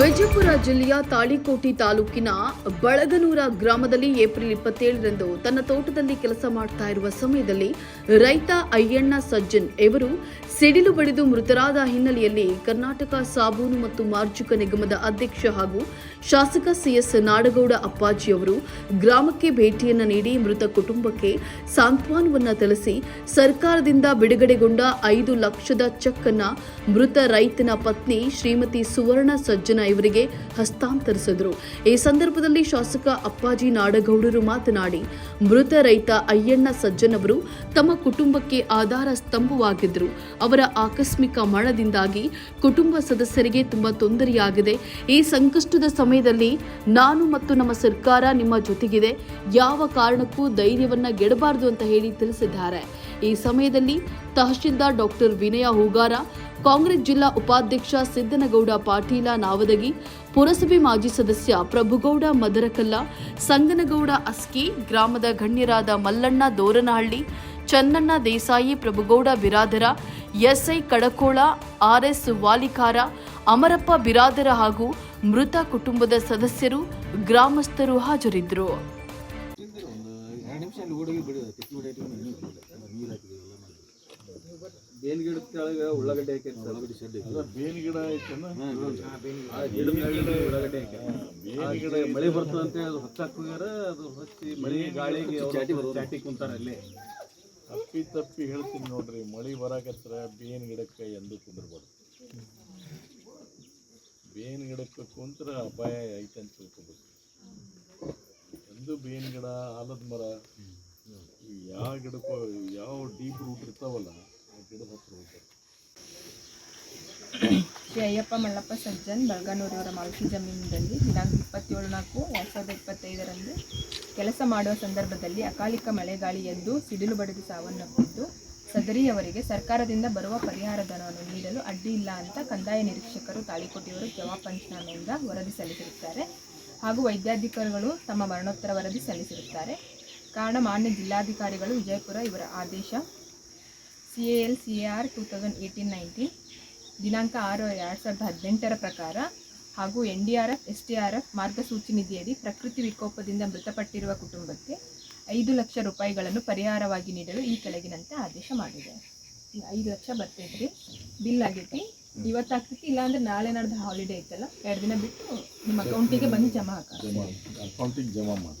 ವಿಜಯಪುರ ಜಿಲ್ಲೆಯ ತಾಳಿಕೋಟಿ ತಾಲೂಕಿನ ಬಳಗನೂರ ಗ್ರಾಮದಲ್ಲಿ ಏಪ್ರಿಲ್ ಇಪ್ಪತ್ತೇಳರಂದು ತನ್ನ ತೋಟದಲ್ಲಿ ಕೆಲಸ ಮಾಡ್ತಾ ಇರುವ ಸಮಯದಲ್ಲಿ ರೈತ ಅಯ್ಯಣ್ಣ ಸಜ್ಜನ್ ಇವರು ಸಿಡಿಲು ಬಡಿದು ಮೃತರಾದ ಹಿನ್ನೆಲೆಯಲ್ಲಿ ಕರ್ನಾಟಕ ಸಾಬೂನು ಮತ್ತು ಮಾರ್ಜುಕ ನಿಗಮದ ಅಧ್ಯಕ್ಷ ಹಾಗೂ ಶಾಸಕ ಸಿಎಸ್ ನಾಡಗೌಡ ಅಪ್ಪಾಜಿ ಅವರು ಗ್ರಾಮಕ್ಕೆ ಭೇಟಿಯನ್ನು ನೀಡಿ ಮೃತ ಕುಟುಂಬಕ್ಕೆ ಸಾಂತ್ವನವನ್ನ ತಿಳಿಸಿ ಸರ್ಕಾರದಿಂದ ಬಿಡುಗಡೆಗೊಂಡ ಐದು ಲಕ್ಷದ ಚೆಕ್ ಅನ್ನ ಮೃತ ರೈತನ ಪತ್ನಿ ಶ್ರೀಮತಿ ಸುವರ್ಣ ಸಜ್ಜನ ಇವರಿಗೆ ಹಸ್ತಾಂತರಿಸಿದರು. ಈ ಸಂದರ್ಭದಲ್ಲಿ ಶಾಸಕ ಅಪ್ಪಾಜಿ ನಾಡಗೌಡರು ಮಾತನಾಡಿ, ಮೃತ ರೈತ ಅಯ್ಯಣ್ಣ ಸಜ್ಜನವರು ತಮ್ಮ ಕುಟುಂಬಕ್ಕೆ ಆಧಾರ ಸ್ತಂಭವಾಗಿದ್ದರು. ಅವರ ಆಕಸ್ಮಿಕ ಮರಣದಿಂದಾಗಿ ಕುಟುಂಬ ಸದಸ್ಯರಿಗೆ ತುಂಬಾ ತೊಂದರೆಯಾಗಿದೆ. ಈ ಸಂಕಷ್ಟದ ಸಮಯದಲ್ಲಿ ನಾನು ಮತ್ತು ನಮ್ಮ ಸರ್ಕಾರ ನಿಮ್ಮ ಜೊತೆಗಿದೆ. ಯಾವ ಕಾರಣಕ್ಕೂ ಧೈರ್ಯವನ್ನ ಗೆಡಬಾರದು ಅಂತ ಹೇಳಿ ತಿಳಿಸಿದ್ದಾರೆ. ಈ ಸಮಯದಲ್ಲಿ ತಹಶೀಲ್ದಾರ್ ಡಾಕ್ಟರ್ ವಿನಯ ಹೂಗಾರ ಕಾಂಗ್ರೆಸ್ ಜಿಲ್ಲಾ ಉಪಾಧ್ಯಕ್ಷ ಸಿದ್ದನಗೌಡ ಪಾಟೀಲ ನಾವದಗಿ, ಪುರಸಭೆ ಮಾಜಿ ಸದಸ್ಯ ಪ್ರಭುಗೌಡ ಮದರಕಲ್ಲ, ಸಂಗನಗೌಡ ಅಸ್ಕಿ, ಗ್ರಾಮದ ಗಣ್ಯರಾದ ಮಲ್ಲಣ್ಣ ದೋರನಹಳ್ಳಿ, ಚನ್ನಣ್ಣ ದೇಸಾಯಿ ಪ್ರಭುಗೌಡ ಬಿರಾದರ, ಎಸ್ಐ ಕಡಕೋಳ, ಆರ್ಎಸ್ ವಾಲಿಕಾರ, ಅಮರಪ್ಪ ಬಿರಾದರ ಹಾಗೂ ಮೃತ ಕುಟುಂಬದ ಸದಸ್ಯರು, ಗ್ರಾಮಸ್ಥರು ಹಾಜರಿದ್ದರು. ಬೇನ್ ಗಿಡದ ಕೆಳಗೆ ಉಳ್ಳಾಗಡ್ಡೆ ಹಾಕಿರ್ತಾರೆ ಉಳ್ಳಾಗಡ್ಡಿ ಶೆಡ್ ಬೇವಿನ ಗಿಡ ಐತನ? ಆ ಗಿಡದ ಕೆಳಗಡೆ ಉಳ್ಳಾಗಡ್ಡೆ ಗಿಡ ಮಳೆ ಬರ್ತದಂತೆ ಅದು ಹೊತ್ತಾಕ್ ಹೋಗ್ಯಾರ ಅದು ಹಚ್ಚಿ ಮಳೆ ಗಾಳಿಗೆ ಚಾಟಿ. ಚಾಟಿ ಕುಂತಾರ ಅಲ್ಲಿ. ತಪ್ಪಿ ತಪ್ಪಿ ಹೇಳ್ತೀನಿ ನೋಡ್ರಿ ಮಳೆ ಬರಾಕತ್ರ ಬೇನ್ ಗಿಡಕ್ಕೆ ಎಂದು ಕುಂದಿರ್ಬಾರ್ದು. ಬೇನ್ ಗಿಡಕ್ಕೆ ಕುಂತ್ರ ಅಪಾಯ ಐತೆ ಅಂತ ತಿಳ್ಕೊಬೇಕು. ಎಂದು ಬೇನ್ ಗಿಡ ಆಲದ ಮರ ಯಾವ ಗಿಡಕ್ಕೂ ಯಾವ ಡೀಪ್ ರೂಟ್ ಇರ್ತಾವಲ್ಲ ಶ್ರೀ ಅಯ್ಯಪ್ಪ ಮಲ್ಲಪ್ಪ ಸಜ್ಜನ್ ಬಳಗಾನೂರವರ ಮಾಲ್ಕಿ ಜಮೀನಿನಲ್ಲಿ ದಿನಾಂಕ ಇಪ್ಪತ್ತೇಳು ನಾಲ್ಕು, ಎರಡು ಸಾವಿರದ ಇಪ್ಪತ್ತೈದರಂದು ಕೆಲಸ ಮಾಡುವ ಸಂದರ್ಭದಲ್ಲಿ ಅಕಾಲಿಕ ಮಳೆಗಾಳಿ ಎದ್ದು ಸಿಡಿಲು ಬಡಿದು ಸಾವನ್ನಪ್ಪಿದ್ದು, ಸದರಿಯವರಿಗೆ ಸರ್ಕಾರದಿಂದ ಬರುವ ಪರಿಹಾರ ಧನವನ್ನು ನೀಡಲು ಅಡ್ಡಿ ಇಲ್ಲ ಅಂತ ಕಂದಾಯ ನಿರೀಕ್ಷಕರು ತಾಳಿಕೋಟೆಯವರು ಜವಾಬ್ ಪಂಚನಾಮೆಯಿಂದ ವರದಿ ಸಲ್ಲಿಸಿರುತ್ತಾರೆ. ಹಾಗೂ ವೈದ್ಯಾಧಿಕಾರಿಗಳು ತಮ್ಮ ಮರಣೋತ್ತರ ವರದಿ ಸಲ್ಲಿಸಿರುತ್ತಾರೆ. ಕಾರಣ ಮಾನ್ಯ ಜಿಲ್ಲಾಧಿಕಾರಿಗಳು ವಿಜಯಪುರ ಇವರ ಆದೇಶ C A L C A R two thousand eighteen nineteen ದಿನಾಂಕ ಆರು ಎರಡು ಸಾವಿರದ ಹದಿನೆಂಟರ ಪ್ರಕಾರ ಹಾಗೂ N D R F S T R F ಮಾರ್ಗಸೂಚಿ ನಿಧಿಯಡಿ ಪ್ರಕೃತಿ ವಿಕೋಪದಿಂದ ಮೃತಪಟ್ಟಿರುವ ಕುಟುಂಬಕ್ಕೆ ಐದು ಲಕ್ಷ ರೂಪಾಯಿಗಳನ್ನು ಪರಿಹಾರವಾಗಿ ನೀಡಲು ಈ ಕೆಳಗಿನಂತೆ ಆದೇಶ ಮಾಡಿದೆ. ಈ ಐದು ಲಕ್ಷ ಬರ್ತೈತ್ರಿ. ಬಿಲ್ ಆಗೈತಿ. ಇವತ್ತಾಗ್ತೈತಿ ಇಲ್ಲಾಂದ್ರೆ ನಾಳೆ ನಾಡ್ದು ಹಾಲಿಡೇ ಐತಲ್ಲ ಎರಡು ದಿನ ಬಿಟ್ಟು ನಿಮ್ಮ ಅಕೌಂಟಿಗೆ ಬಂದು ಜಮಾ ಹಾಕ. ಅಕೌಂಟಿಗೆ ಜಮಾ ಮಾಡಿ.